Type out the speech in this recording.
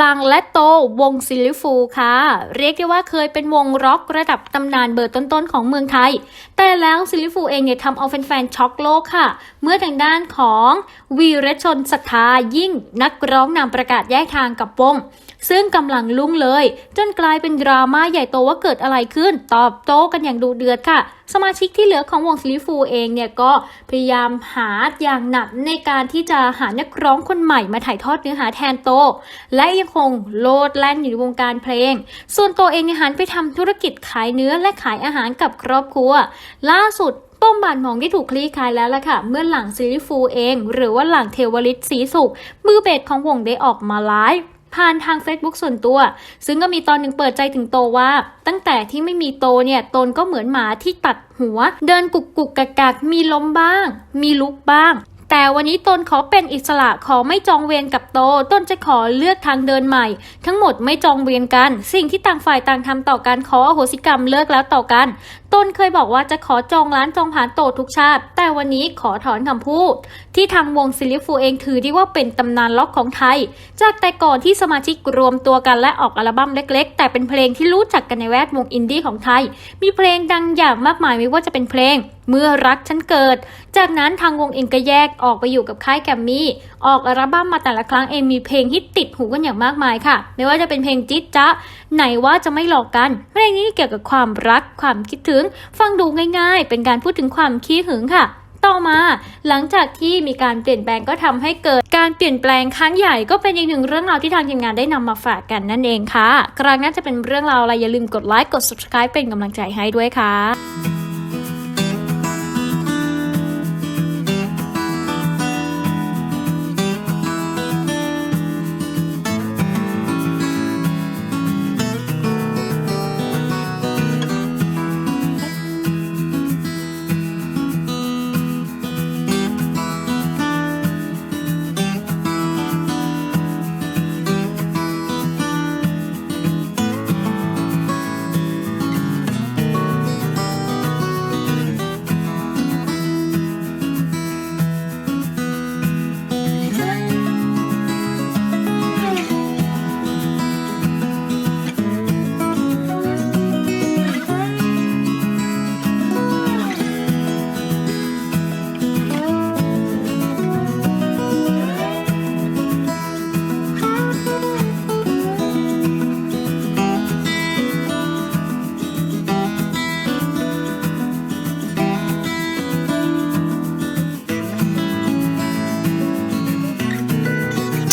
ลังและโตวงซิลิฟูค่ะ เรียกได้ว่าเคยเป็นวงร็อกระดับตำนานเบอร์ต้นๆของเมืองไทย แต่แล้วซิลลิฟูเองเนี่ยทำเอาแฟนๆช็อกโลกค่ะ เมื่อทางด้านของวีรชนศรัทธายิ่งนักร้องนำประกาศแยกทางกับวง ซึ่งกำลังลุ่งเลย จนกลายเป็นดราม่าใหญ่โตว่าเกิดอะไรขึ้น ตอบโต้กันอย่างดูเดือดค่ะ สมาชิกที่เหลือของวงซิลิฟูเองเนี่ยก็พยายามหาอย่างหนักในการที่จะหานักร้องคนใหม่มาถ่ายทอดเนื้อหาแทนโต และยังคงโลดแล่นอยู่ในวงการเพลง ส่วนตัวเองเนี่ยหันไปทำธุรกิจขายเนื้อและขายอาหารกับครอบครัว ล่าสุดป้อมบานหมองที่ถูกคลี่คลายแล้วล่ะค่ะ เมื่อหลังซิลิฟูเอง หรือว่าหลังเทวลิตศรีสุขมือเบสของวงได้ออกมาไลฟ์ ผ่านทาง Facebook ส่วนตัว ซึ่งก็มีตอนหนึ่งเปิดใจถึงโตว่า ตั้งแต่ที่ไม่มีโตเนี่ยตนก็เหมือนหมาที่ตัดหัว เดินกุกกุกกักกักมีล้มบ้าง มีลุกบ้างแต่วันนี้ตนขอเป็นอิสระขอไม่จองเวรกับโต ตนจะขอเลือกทางเดินใหม่ ทั้งหมดไม่จองเวรกัน สิ่งที่ต่างฝ่ายต่างทำต่อกันขออโหสิกรรมเลิกแล้วต่อกัน ตนเคยบอกว่าจะขอจองร้านจองผ่านโตทุกชาติ แต่วันนี้ขอถอนคำพูด ที่ทางวงซิลิฟูเองถือที่ว่าเป็นตำนานล็อกของไทย จากแต่ก่อนที่สมาชิกรวมตัวกันและออกอัลบั้มเล็ก ๆ แต่เป็นเพลงที่รู้จักกันในแวดวงอินดี้ของไทย มีเพลงดังอย่างมากมายไม่ว่าจะเป็นเพลง เมื่อรักฉันเกิด จากนั้นทางวงเองก็แยกออกไปอยู่กับค่ายแกรมมี่ ออกอัลบั้มมาแต่ละครั้งเองมีเพลงฮิตติดหูกันอย่างมากมายค่ะ ไม่ว่าจะเป็นเพลงจิ๊ดจ๊ะไหนว่าจะไม่หลอกกัน เพลงนี้เกี่ยวกับความรักความคิดถึงฟังดูง่ายๆ เป็นการพูดถึงความขี้หึงค่ะต่อมาหลังจากที่มีการเปลี่ยนแปลงก็ทำให้เกิด การเปลี่ยนแปลงครั้งใหญ่ก็เป็นอีกหนึ่งเรื่องราวที่ทางทีมงานได้นำมาฝากกันนั่นเองค่ะ ครั้งหน้าจะเป็นเรื่องราวอะไรอย่าลืมกดไลค์กด subscribe เป็นกำลังใจให้ด้วยค่ะ